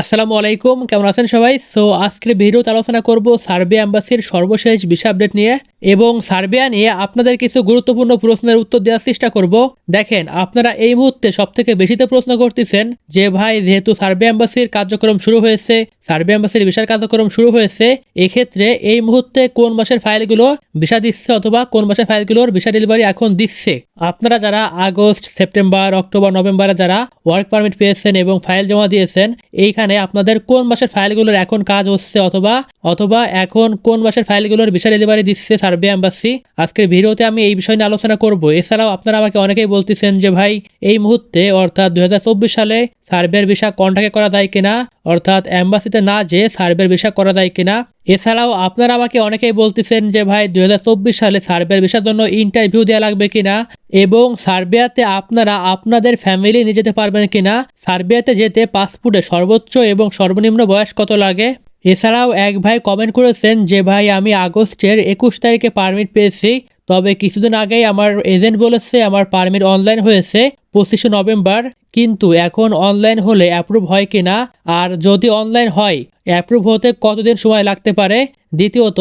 আসসালামু আলাইকুম, কেমন আছেন সবাই? সো আজকের ভিডিওতে আলোচনা করব সার্বিয়া অ্যাম্বাসির সর্বশেষ ভিসা আপডেট নিয়ে। এবং সার্বিয়া নিয়ে আপনাদের কিছু গুরুত্বপূর্ণ প্রশ্নের উত্তর দেওয়ার চেষ্টা করব। দেখেন, আপনারা এই মুহূর্তে সব থেকে বেশিতে প্রশ্ন করতেছেন যে, ভাই, যেহেতু সার্বিয়া অ্যাম্বাসির কার্যক্রম শুরু হয়েছে সার্বিয়া অ্যাম্বাসির ভিসার কার্যক্রম শুরু হয়েছে, এক্ষেত্রে এই মুহূর্তে কোন মাসের ফাইলগুলো ভিসা দিচ্ছে অথবা কোন মাসের ফাইলগুলোর ভিসা ডেলিভারি এখন দিচ্ছে? আপনারা যারা আগস্ট, সেপ্টেম্বর, অক্টোবর, নভেম্বরে যারা ওয়ার্ক পারমিট পেয়েছেন এবং ফাইল জমা দিয়েছেন, এইখানে আপনাদের কোন মাসের ফাইলগুলোর এখন কাজ হচ্ছে অথবা অথবা এখন কোন মাসের ফাইলগুলোর ভিসা ডেলিভারি দিচ্ছে সার্বিয়া এম্বাসি। আজকের ভিডিওতে আমি এই বিষয় নিয়ে আলোচনা করব। এছাড়াও আপনারা আমাকে অনেকেই বলতেছেন যে, ভাই, এই মুহূর্তে অর্থাৎ দুই হাজার চব্বিশ সালে সার্ভের ভিসা কন্ট্যাক্টে করা যায় কিনা? অর্থাৎ অ্যাম্বাসিতে না যে সার্ভের ভিসা করা যায় কিনা? এছাড়াও আপনারা আমাকে অনেকেই বলতেছেন যে, ভাই, দুই সালে সার্ভের ভিসার জন্য ইন্টারভিউ দেওয়া লাগবে কিনা? এবং সার্বিয়াতে আপনারা আপনাদের ফ্যামিলি নিয়ে যেতে পারবেন কিনা? সার্বিয়াতে যেতে পাসপোর্টে সর্বোচ্চ এবং সর্বনিম্ন বয়স কত লাগে? এছাড়াও এক ভাই কমেন্ট করেছেন যে, ভাই, আমি আগস্টের একুশ তারিখে পারমিট পেয়েছি, তবে কিছুদিন আগেই আমার এজেন্ট বলেছে আমার পারমিট অনলাইন হয়েছে, পঁচিশে নভেম্বর। কিন্তু এখন অনলাইন হলে অ্যাপ্রুভ হয় কিনা? আর যদি অনলাইন হয় অ্যাপ্রুভ হতে কতদিন সময় লাগতে পারে? দ্বিতীয়ত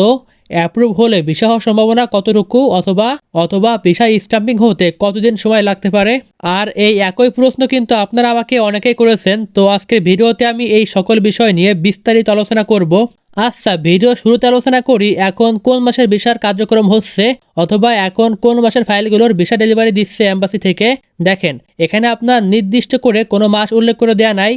অ্যাপ্রুভ হলে ভিসা হওয়ার সম্ভাবনা কতটুকু অথবা অথবা ভিসা স্টাম্পিং হতে কতদিন সময় লাগতে পারে? আর এই একই প্রশ্ন কিন্তু আপনারা আমাকে অনেকেই করেছেন, তো আজকের ভিডিওতে আমি এই সকল বিষয় নিয়ে বিস্তারিত আলোচনা করব। আচ্ছা ভিডিও শুরুতে আলোচনা করি, এখন কোন মাসের ভিসার কার্যক্রম হচ্ছে? অথবা এখন কোন মাসের ফাইলগুলোর ভিসা ডেলিভারি দিচ্ছে অ্যাম্বাসি থেকে, দেখেন, এখানে আপনার নির্দিষ্ট করে কোনো মাস উল্লেখ করে দেওয়া নাই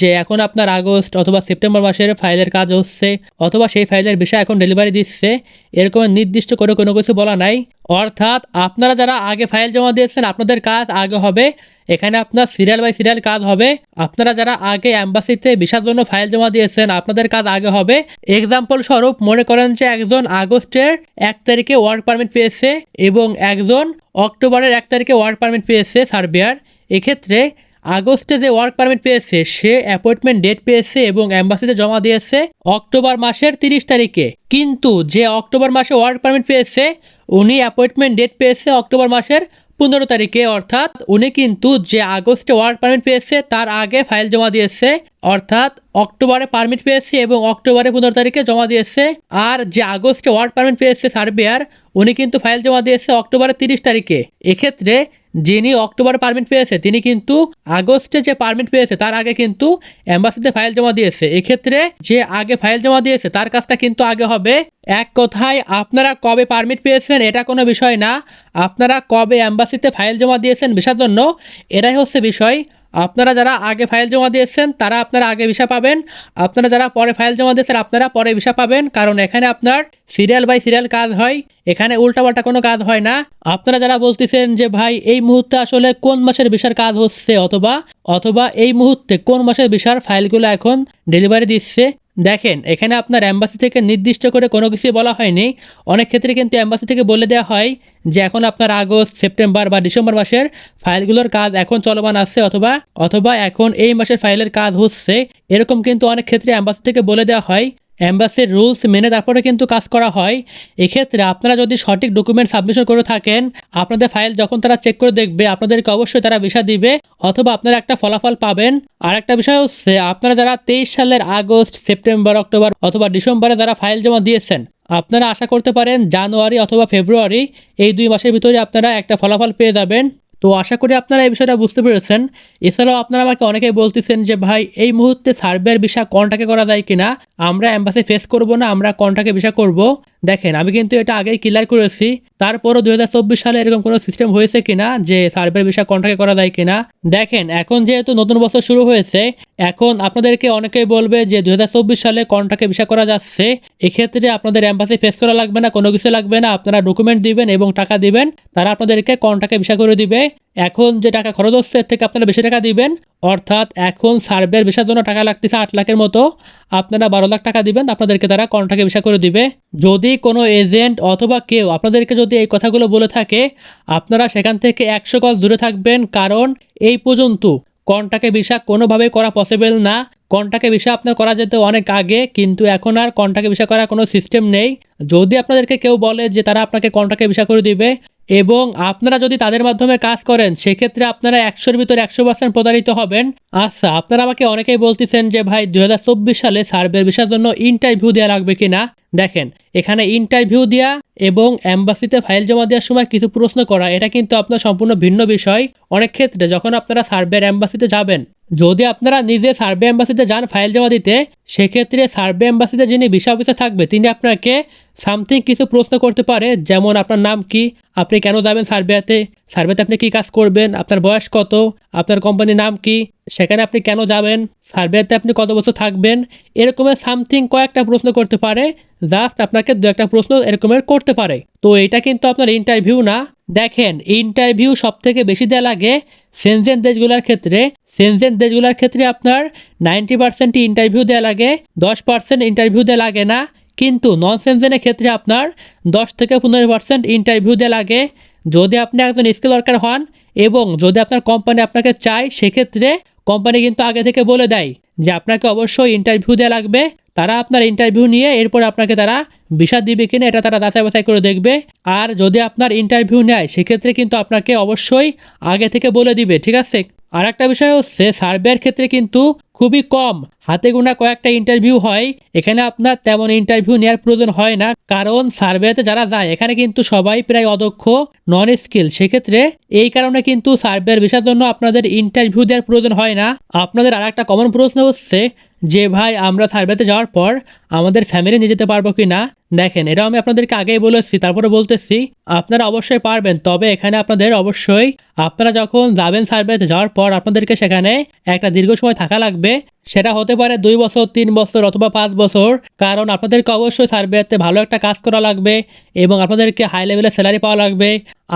যে এখন আপনার আগস্ট অথবা সেপ্টেম্বর মাসের ফাইলের কাজ হচ্ছে অথবা সেই ফাইলের ভিসা এখন ডেলিভারি দিচ্ছে, এরকম নির্দিষ্ট করে কোনো কিছু বলা নাই। অর্থাৎ আপনারা যারা আগে ফাইল জমা দিয়েছেন, আপনাদের কাজ আগে হবে, এখানে আপনার সিরিয়াল বাই সিরিয়াল কাজ হবে। আপনারা যারা আগে অ্যাম্বাসিতে ভিসার জন্য ফাইল জমা দিয়েছেন, আপনাদের কাজ আগে হবে। এক্সাম্পল স্বরূপ মনে করেন যে একজন আগস্টের এক তারিখে ওয়ার্ক পারমিট পেয়েছে এবং একজন অক্টোবরের এক তারিখে ওয়ার্ক পারমিট পেয়েছে সার্বিয়ার। এক্ষেত্রে আগস্টে যে ওয়ার্ক পারমিট পেয়েছে, সে অ্যাপয়েন্টমেন্ট ডেট পেয়েছে এবং অ্যাম্বাসিতে জমা দিয়েছে অক্টোবর মাসের তিরিশ তারিখে। কিন্তু যে অক্টোবর মাসে ওয়ার্ক পারমিট পেয়েছে, উনি অ্যাপয়েন্টমেন্ট ডেট পেয়েছে অক্টোবর মাসের পনেরো তারিখে। অর্থাৎ উনি কিন্তু যে আগস্টে ওয়ার্ক পারমিট পেয়েছে, তার আগে ফাইল জমা দিয়েছে অর্থাৎ অক্টোবরে পারমিট পেয়েছে এবং অক্টোবরে পনেরো তারিখে জমা দিয়েছে। আর যে আগস্টে ওয়ার্ড পারমিট পেয়েছে সার্বিয়ার উনি কিন্তু ফাইল জমা দিয়েছে অক্টোবরের তিরিশ তারিখে। এক্ষেত্রে যিনি অক্টোবরে পারমিট পেয়েছে, তিনি কিন্তু আগস্টে যে পারমিট পেয়েছে, তার আগে কিন্তু অ্যাম্বাসিতে ফাইল জমা দিয়েছে। এক্ষেত্রে যে আগে ফাইল জমা দিয়েছে, তার কাজটা কিন্তু আগে হবে। এক কথায়, আপনারা কবে পারমিট পেয়েছেন, এটা কোনো বিষয় না। আপনারা কবে অ্যাম্বাসিতে ফাইল জমা দিয়েছেন ভিসার জন্য এটাই হচ্ছে বিষয়। আপনারা যারা আগে ফাইল জমা দিয়েছেন, তারা আপনারা আগে ভিসা পাবেন। আপনারা যারা পরে ফাইল জমা দিয়েছেন, আপনারা পরে ভিসা পাবেন। কারণ এখানে আপনার সিরিয়াল বাই সিরিয়াল কাজ হয়। এখানে উল্টাপাল্টা কোনো কাজ হয় না। আপনারা যারা বলতেছেন যে, ভাই, এই মুহূর্তে আসলে কোন মাসের ভিসার কাজ হচ্ছে? অথবা অথবা এই মুহূর্তে কোন মাসের ভিসার ফাইলগুলো এখন ডেলিভারি দিচ্ছে? দেখেন, এখানে আপনার অ্যাম্বাসি থেকে নির্দিষ্ট করে কোনো কিছুই বলা হয়নি। অনেক ক্ষেত্রে কিন্তু অ্যাম্বাসি থেকে বলে দেওয়া হয় যে, এখন আপনার আগস্ট, সেপ্টেম্বর বা ডিসেম্বর মাসের ফাইলগুলোর কাজ এখন চলমান আছে অথবা অথবা এখন এই মাসের ফাইলের কাজ হচ্ছে। এরকম কিন্তু অনেক ক্ষেত্রে অ্যাম্বাসি থেকে বলে দেওয়া হয়। অ্যাম্বাসির রুলস মেনে তারপরে কিন্তু কাজ করা হয়। এক্ষেত্রে আপনারা যদি সঠিক ডকুমেন্ট সাবমিশন করে থাকেন, আপনাদের ফাইল যখন তারা চেক করে দেখবে, আপনাদেরকে অবশ্যই তারা ভিসা দিবে, অথবা আপনারা একটা ফলাফল পাবেন। আর একটা বিষয় হচ্ছে, আপনারা যারা তেইশ সালের আগস্ট, সেপ্টেম্বর, অক্টোবর অথবা ডিসেম্বরে যারা ফাইল জমা দিয়েছেন, আপনারা আশা করতে পারেন জানুয়ারি অথবা ফেব্রুয়ারি এই দুই মাসের ভিতরে আপনারা একটা ফলাফল পেয়ে যাবেন। তো আশা করি আপনারা এই বিষয়টা বুঝতে পেরেছেন। এছাড়াও আপনারা আমাকে অনেকেই বলতেছেন যে, ভাই, এই মুহূর্তে সার্ভের বিষয় কন্টাকে করা যায় কিনা? আমরা অ্যাম্বাসি ফেস করব না, আমরা কন্টাকে বিষয় করব। দেখেন, আমি কিন্তু এটা আগেই ক্লিয়ার করেছি। তারপরও চব্বিশ সালে এরকম কোনো সিস্টেম হয়েছে কিনা, যে সার্ভের বিষয় কন্টাকে করা যায় কিনা, দেখেন, এখন যেহেতু নতুন বছর শুরু হয়েছে, এখন আপনাদেরকে অনেকেই বলবে যে দুই হাজার চব্বিশ সালে কন্টাকে বিষয় করা যাচ্ছে, এক্ষেত্রে আপনাদের অ্যাম্বাসি ফেস করা লাগবে না, কোনো কিছু লাগবে না, আপনারা ডকুমেন্ট দিবেন এবং টাকা দিবেন, তারা আপনাদেরকে কন্টাকে বিষয় করে দিবে। এখন যে টাকা খরচ হচ্ছে, এর থেকে আপনারা বেশি টাকা দিবেন। অর্থাৎ এখন সার্ভের ভিসার জন্য টাকা লাগতেছে আট লাখের মতো। আপনারা বারো লাখ টাকা দিবেন, আপনাদেরকে তারা কন্ট্রাক্টে ভিসা করে দিবে। যদি কোনো এজেন্ট অথবা কেউ আপনাদেরকে যদি এই কথাগুলো বলে থাকে, আপনারা সেখান থেকে একশো গজ দূরে থাকবেন। কারণ এই পর্যন্ত কন্টাকে ভিসা কোনোভাবেই করা পসিবল না। কন্টাকে ভিসা আপনার করা যেত অনেক আগে, কিন্তু এখন আর কন্টাকে ভিসা করার কোনো সিস্টেম নেই। যদি আপনাদেরকে কেউ বলে যে তারা আপনাকে কন্টাকে ভিসা করে দিবে এবং আপনারা যদি তাদের মাধ্যমে কাজ করেন, সেক্ষেত্রে আপনারা একশোর ভিতরে একশো পার্সেন্ট প্রতারিত হবেন। আচ্ছা আপনারা আমাকে অনেকেই বলতেছেন যে, ভাই দু হাজার চব্বিশ সালে সার্ভের বিষয়ের জন্য ইন্টারভিউ দেওয়া লাগবে কিনা? দেখেন, এখানে ইন্টারভিউ দেওয়া এবং অ্যাম্বাসিতে ফাইল জমা দেওয়ার সময় কিছু প্রশ্ন করা, এটা কিন্তু আপনার সম্পূর্ণ ভিন্ন বিষয়। অনেক ক্ষেত্রে যখন আপনারা সার্ভের অ্যাম্বাসিতে যাবেন, যদি আপনারা নিজে সার্ভে অ্যাম্বাসিতে যান ফাইল জমা দিতে, সেক্ষেত্রে সার্ভে অ্যাম্বাসিতে যিনি ভিসা অফিসার থাকবে, তিনি আপনাকে সামথিং কিছু প্রশ্ন করতে পারে, যেমন আপনার নাম কি, আপনি কেন যাবেন সার্ভেতে সার্ভেতে আপনি কি কাজ করবেন, আপনার বয়স কত, আপনার কোম্পানির নাম কি, সেখানে আপনি কেন যাবেন সার্ভেতে আপনি কত বছর থাকবেন, এরকমের সামথিং কয়েকটা প্রশ্ন করতে পারে, জাস্ট আপনাকে দু একটা প্রশ্ন এরকমের করতে পারে। তো এটা কিন্তু আপনার ইন্টারভিউ না। দেখেন ইন্টারভিউ সব থেকে বেশি দেওয়া লাগে সেনজেন দেশগুলোর ক্ষেত্রে। সেনজেন দেশগুলোর ক্ষেত্রে আপনার নাইনটি পার্সেন্টই ইন্টারভিউ দেওয়া লাগে, দশ পার্সেন্ট ইন্টারভিউ দেওয়া লাগে না। কিন্তু নন সেনজেনের ক্ষেত্রে আপনার দশ থেকে পনেরো পার্সেন্ট ইন্টারভিউ দেওয়া লাগে। যদি আপনি একজন স্কিল ওয়ার্কার হন এবং যদি আপনার কোম্পানি আপনাকে চায়, সেক্ষেত্রে কোম্পানি কিন্তু আগে থেকে বলে দেয় যে আপনাকে অবশ্যই ইন্টারভিউ দেওয়া লাগবে। তারা আপনার ইন্টারভিউ নিয়ে এরপর আপনাকে তারা ভিসা দিবে কিনা এটা তারা যাচাই বাছাই করে দেখবে। আর যদি আপনার ইন্টারভিউ নেয়, সেক্ষেত্রে কিন্তু আপনাকে অবশ্যই আগে থেকে বলে দিবে, ঠিক আছে? আর একটা বিষয় হচ্ছে সার্ভের ক্ষেত্রে কিন্তু খুবই কম। হাতে গোনা কয়েকটা ইন্টারভিউ হয়। এখানে আপনার তেমন ইন্টারভিউ নেওয়ার প্রয়োজন হয় না। কারণ সার্ভেতে যারা যায়, এখানে কিন্তু সবাই প্রায় অদক্ষ নন স্কিল সেক্ষেত্রে এই কারণে কিন্তু সার্ভের বিষয়ের জন্য আপনাদের ইন্টারভিউ দেওয়ার প্রয়োজন হয় না। আপনাদের আর একটা কমন প্রশ্ন হচ্ছে যে, ভাই, আমরা সার্ভেতে যাওয়ার পর আমাদের ফ্যামিলি নিয়ে যেতে পারব কি না দেখেন, এটা আমি আপনাদেরকে আগেই বলেছি, তারপরে বলতেছি, আপনারা অবশ্যই পারবেন। তবে এখানে আপনাদের অবশ্যই, আপনারা যখন যাবেন সার্ভেতে যাওয়ার পর আপনাদেরকে সেখানে একটা দীর্ঘ সময় থাকা লাগবে। সেটা হতে পারে দুই বছর, তিন বছর অথবা পাঁচ বছর। কারণ আপনাদেরকে অবশ্যই সার্ভেতে ভালো একটা কাজ করা লাগবে এবং আপনাদেরকে হাই লেভেলের স্যালারি পাওয়া লাগবে,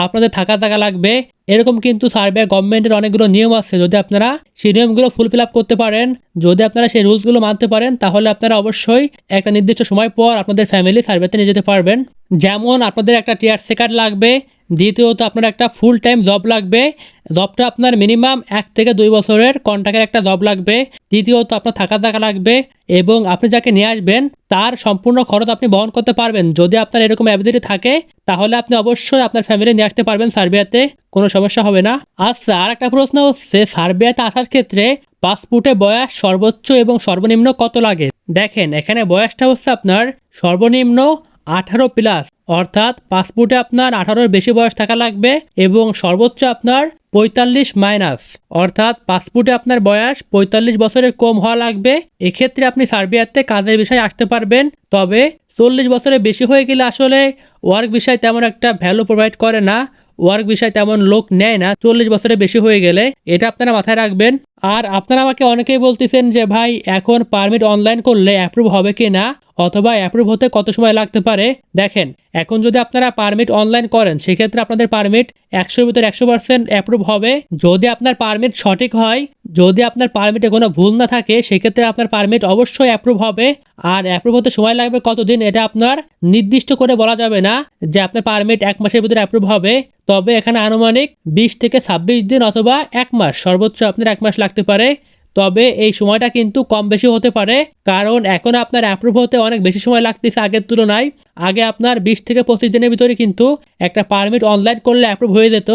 আপনাদের থাকা জায়গা লাগবে। এরকম কিন্তু সার্ভে গভর্নমেন্টের অনেকগুলো নিয়ম আছে। যদি আপনারা সেই নিয়মগুলো ফুলফিল আপ করতে পারেন, যদি আপনারা সেই রুলসগুলো মানতে পারেন, তাহলে আপনারা অবশ্যই একটা নির্দিষ্ট সময় পর আপনাদের ফ্যামিলি সার্ভেতে নিয়ে যেতে পারবেন। যেমন আপনাদের একটা টিয়ার কার্ড লাগবে দ্বিতীয়ত আপনার একটা ফুল টাইম জব লাগবে। জবটা আপনার মিনিমাম এক থেকে দুই বছরের কন্ট্রাক্টের একটা জব লাগবে। তৃতীয়ত আপনার থাকা জায়গা লাগবে এবং আপনি যাকে নিয়ে আসবেন, তার সম্পূর্ণ খরচ আপনি বহন করতে পারবেন। যদি আপনার এরকম অ্যাবিলিটি থাকে, তাহলে আপনি অবশ্যই আপনার ফ্যামিলি নিয়ে আসতে পারবেন সার্বিয়াতে, কোনো সমস্যা হবে না। আচ্ছা আর একটা প্রশ্ন হচ্ছে, সার্বিয়াতে আসার ক্ষেত্রে পাসপোর্টে বয়স সর্বোচ্চ এবং সর্বনিম্ন কত লাগে? দেখেন, এখানে বয়সটা হচ্ছে আপনার সর্বনিম্ন আঠারো প্লাস। অর্থাৎ পাসপোর্টে আপনার আঠারোর বেশি বয়স থাকা লাগবে এবং সর্বোচ্চ আপনার পঁয়তাল্লিশ মাইনাস। অর্থাৎ পাসপোর্টে আপনার বয়স পঁয়তাল্লিশ বছরের কম হওয়া লাগবে। এক্ষেত্রে আপনি সার্বিয়াতে কাজের বিষয়ে আসতে পারবেন। তবে চল্লিশ বছরের বেশি হয়ে গেলে আসলে ওয়ার্ক বিষয় তেমন একটা ভ্যালু প্রোভাইড করে না। ওয়ার্ক বিষয় তেমন লোক নেয় না। চল্লিশ বছরের বেশি হয়ে গেলে এটা আপনারা মাথায় রাখবেন। আর আপনারা আমাকে অনেকেই বলতেছেন যে, ভাই, এখন পারমিট অনলাইন করলে অ্যাপ্রুভ হবে কি না? অথবা অ্যাপ্রুভ হতে কত সময় লাগতে পারে? দেখেন, এখন যদি আপনারা পারমিট অনলাইন করেন, সেক্ষেত্রে আপনাদের পারমিট একশোর ভিতরে একশো পার্সেন্ট অ্যাপ্রুভ হবে। যদি আপনার পারমিট সঠিক হয়, যদি আপনার পারমিটে কোনো ভুল না থাকে, সেক্ষেত্রে আপনার পারমিট অবশ্যই অ্যাপ্রুভ হবে। আর অ্যাপ্রুভ হতে সময় লাগবে কতদিন, এটা আপনার নির্দিষ্ট করে বলা যাবে না যে আপনার পারমিট এক মাসের ভিতরে অ্যাপ্রুভ হবে। তবে এখানে আনুমানিক বিশ থেকে ছাব্বিশ দিন অথবা এক মাস, সর্বোচ্চ আপনার এক মাস লাগতে পারে, তবে এই সময়টা কিন্তু কম বেশি হতে পারে। কারণ এখন আপনার অ্যাপ্রুভ হতে অনেক বেশি সময় লাগতেছে আগের তুলনায়। আগে আপনার বিশ থেকে পঁচিশ দিনের ভিতরে কিন্তু একটা পারমিট অনলাইন করলে অ্যাপ্রুভ হয়ে যেত।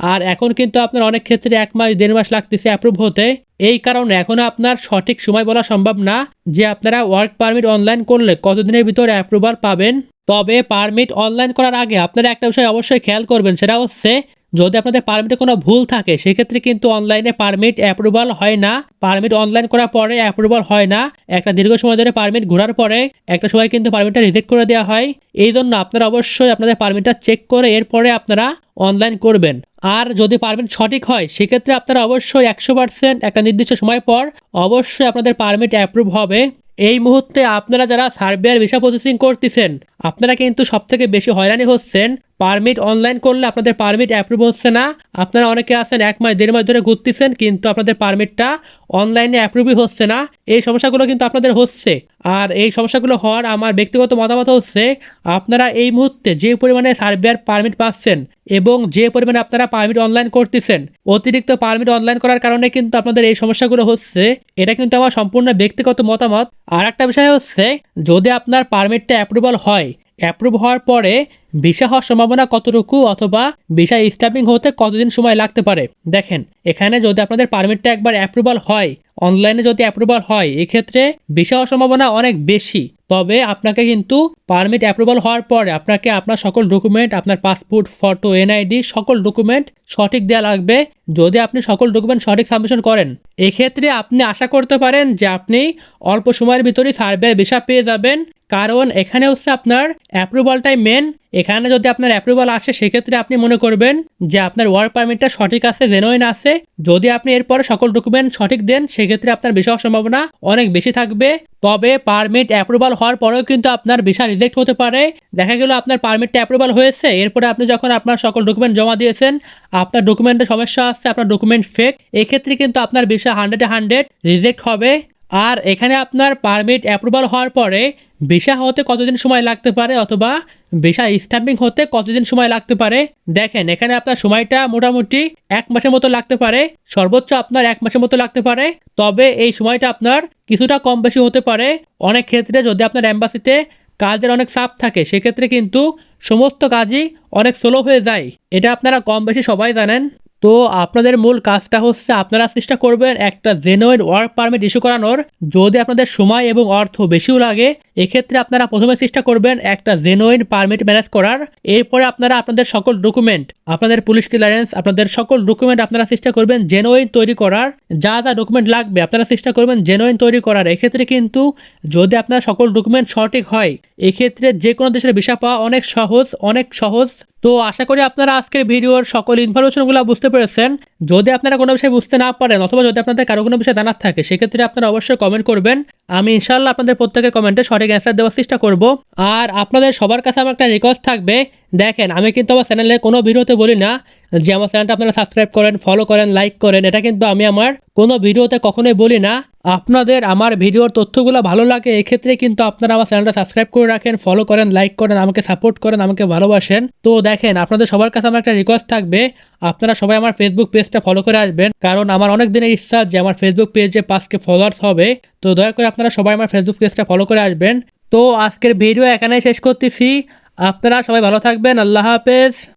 আর এখন কিন্তু আপনার অনেক ক্ষেত্রে এক মাস, দেড় মাস লাগতেছে অ্যাপ্রুভ হতে। এই কারণে এখন আপনার সঠিক সময় বলা সম্ভব না যে আপনারা ওয়ার্ক পারমিট অনলাইন করলে কতদিনের ভিতরে অ্যাপ্রুভাল পাবেন। তবে পারমিট অনলাইন করার আগে আপনারা একটা বিষয় অবশ্যই খেয়াল করবেন, সেটা হচ্ছে যদি আপনাদের পারমিটে কোনো ভুল থাকে, সেক্ষেত্রে কিন্তু অনলাইনে পারমিট অ্যাপ্রুভাল হয় না। পারমিট অনলাইন করার পরে অ্যাপ্রুভাল হয় না। একটা দীর্ঘ সময় ধরে পারমিট ঘোরার পরে একটা সময় কিন্তু পারমিটটা রিজেক্ট করে দেওয়া হয়। এই জন্য আপনারা অবশ্যই আপনাদের পারমিটটা চেক করে এরপরে আপনারা অনলাইন করবেন। আর যদি পারমিট সঠিক হয়, সেক্ষেত্রে আপনারা অবশ্যই একশো পার্সেন্ট একটা নির্দিষ্ট সময় পর অবশ্যই আপনাদের পারমিট অ্যাপ্রুভ হবে। এই মুহূর্তে আপনারা যারা সার্বিয়ার ভিসা প্রসেসিং করতেছেন আপনারা কিন্তু সবথেকে বেশি হয়রানি হচ্ছেন। পারমিট অনলাইন করলে আপনাদের পারমিট অ্যাপ্রুভ হচ্ছে না। আপনারা অনেকে আছেন এক মাস, দেড় মাস ধরে ঘুরতেছেন, কিন্তু আপনাদের পারমিটটা অনলাইনে অ্যাপ্রুভই হচ্ছে না। এই সমস্যাগুলো কিন্তু আপনাদের হচ্ছে। আর এই সমস্যাগুলো হওয়ার আমার ব্যক্তিগত মতামত হচ্ছে, আপনারা এই মুহূর্তে যে পরিমাণে সার্বিয়ার পারমিট পাচ্ছেন এবং যে পরিমাণে আপনারা পারমিট অনলাইন করতেছেন, অতিরিক্ত পারমিট অনলাইন করার কারণে কিন্তু আপনাদের এই সমস্যাগুলো হচ্ছে। এটা কিন্তু আমার সম্পূর্ণ ব্যক্তিগত মতামত। আর একটা বিষয় হচ্ছে, যদি আপনার পারমিটটা অ্যাপ্রুভাল হয় অ্যাপ্রুভ হওয়ার পরে ভিসা হওয়ার সম্ভাবনা কতটুকু অথবা ভিসা স্টাম্পিং হতে কতদিন সময় লাগতে পারে? দেখেন, এখানে যদি আপনাদের পারমিটটা একবার অ্যাপ্রুভাল হয় অনলাইনে যদি অ্যাপ্রুভাল হয়, এক্ষেত্রে ভিসা হওয়ার সম্ভাবনা অনেক বেশি। তবে আপনাকে কিন্তু পারমিট অ্যাপ্রুভাল হওয়ার পরে আপনাকে আপনার সকল ডকুমেন্ট আপনার পাসপোর্ট ফটো এনআইডি সকল ডকুমেন্ট সঠিক দেওয়া লাগবে যদি আপনি সকল ডকুমেন্ট সঠিক সাবমিশন করেন। এক্ষেত্রে আপনি আশা করতে পারেন যে আপনি অল্প সময়ের ভিতরেই সার্ভে ভিসা পেয়ে যাবেন। কারণ এখানে হচ্ছে আপনার অ্যাপ্রুভালটাই মেন এখানে যদি আপনার অ্যাপ্রুভাল আসে, সেক্ষেত্রে আপনি মনে করবেন যে আপনার ওয়ার্ক পারমিটটা সঠিক আছে জেনুইন আছে। যদি আপনি এরপরে সকল ডকুমেন্ট সঠিক দেন, সেক্ষেত্রে আপনার হওয়ার সম্ভাবনা অনেক বেশি থাকবে। তবে পারমিট অ্যাপ্রুভাল হওয়ার পরেও কিন্তু আপনার ভিসা রিজেক্ট হতে পারে। দেখা গেল আপনার পারমিটটা অ্যাপ্রুভাল হয়েছে, এরপরে আপনি যখন আপনার সকল ডকুমেন্ট জমা দিয়েছেন, আপনার ডকুমেন্টের সমস্যা আসছে আপনার ডকুমেন্ট ফেক এক্ষেত্রে কিন্তু আপনার ভিসা হান্ড্রেডে হান্ড্রেড রিজেক্ট হবে। আর এখানে আপনার পারমিট অ্যাপ্রুভাল হওয়ার পরে ভিসা হতে কতদিন সময় লাগতে পারে অথবা ভিসা স্ট্যাম্পিং হতে কতদিন সময় লাগতে পারে? দেখেন, এখানে আপনার সময়টা মোটামুটি এক মাসের মতো লাগতে পারে, সর্বোচ্চ আপনার এক মাসের মতো লাগতে পারে। তবে এই সময়টা আপনার কিছুটা কম বেশি হতে পারে। অনেক ক্ষেত্রে যদি আপনার অ্যাম্বাসিতে কাজের অনেক চাপ থাকে, সেক্ষেত্রে কিন্তু সমস্ত কাজই অনেক স্লো হয়ে যায়। এটা আপনারা কম বেশি সবাই জানেন। তো আপনাদের মূল কাজটা হচ্ছে আপনারা চেষ্টা করবেন একটা জেনুইন ওয়ার্ক পারমিট ইস্যু করানোর। যদি আপনাদের সময় এবং অর্থ বেশিও লাগে, এক্ষেত্রে আপনারা প্রথমে চেষ্টা করবেন একটা জেনুইন পারমিট ম্যানেজ করার। এরপরে আপনারা আপনাদের সকল ডকুমেন্ট আপনাদের পুলিশ ক্লিয়ারেন্স আপনাদের সকল ডকুমেন্ট আপনারা চেষ্টা করবেন জেনুইন তৈরি করার। যা যা ডকুমেন্ট লাগবে আপনারা চেষ্টা করবেন জেনুইন তৈরি করার। এক্ষেত্রে কিন্তু যদি আপনার সকল ডকুমেন্ট সঠিক হয়, এক্ষেত্রে যে কোনো দেশের ভিসা পাওয়া অনেক সহজ অনেক সহজ। তো আশা করি আপনারা আজকের ভিডিওর সকল ইনফরমেশনগুলো বুঝতে পেরেছেন? যদি আপনারা কোনো বিষয়ে বুঝতে না পারেন অথবা যদি আপনাদের কারও কোনো বিষয় জানার থাকে, সেক্ষেত্রে আপনারা অবশ্যই কমেন্ট করবেন। আমি ইনশাল্লাহ আপনাদের প্রত্যেকের কমেন্টে সঠিক অ্যান্সার দেওয়ার চেষ্টা করব। আর আপনাদের সবার কাছে আমার একটা রিকোয়েস্ট থাকবে। দেখেন, আমি কিন্তু আমার চ্যানেলে কোনো ভিডিওতে বলি না যে আমার চ্যানেলটা আপনারা সাবস্ক্রাইব করেন ফলো করেন লাইক করেন, এটা কিন্তু আমি আমার কোনো ভিডিওতে কখনোই বলি না। আপনাদের আমার ভিডিওর তথ্যগুলো ভালো লাগে, এক্ষেত্রে কিন্তু আপনারা আমার চ্যানেলটা সাবস্ক্রাইব করে রাখেন ফলো করেন লাইক করেন, আমাকে সাপোর্ট করেন, আমাকে ভালোবাসেন। তো দেখেন, আপনাদের সবার কাছে আমার একটা রিকোয়েস্ট থাকবে। আপনারা সবাই আমার ফেসবুক পেজটা ফলো করে আসবেন। কারণ আমার অনেক দিনের ইচ্ছা যে আমার ফেসবুক পেজে পাঁচকে ফলোয়ার্স হবে। তো দয়া করে আপনারা সবাই আমার ফেসবুক পেজটা ফলো করে আসবেন। তো আজকের ভিডিও এখানেই শেষ করতেছি। আপনারা সবাই ভালো থাকবেন। আল্লাহ হাফেজ।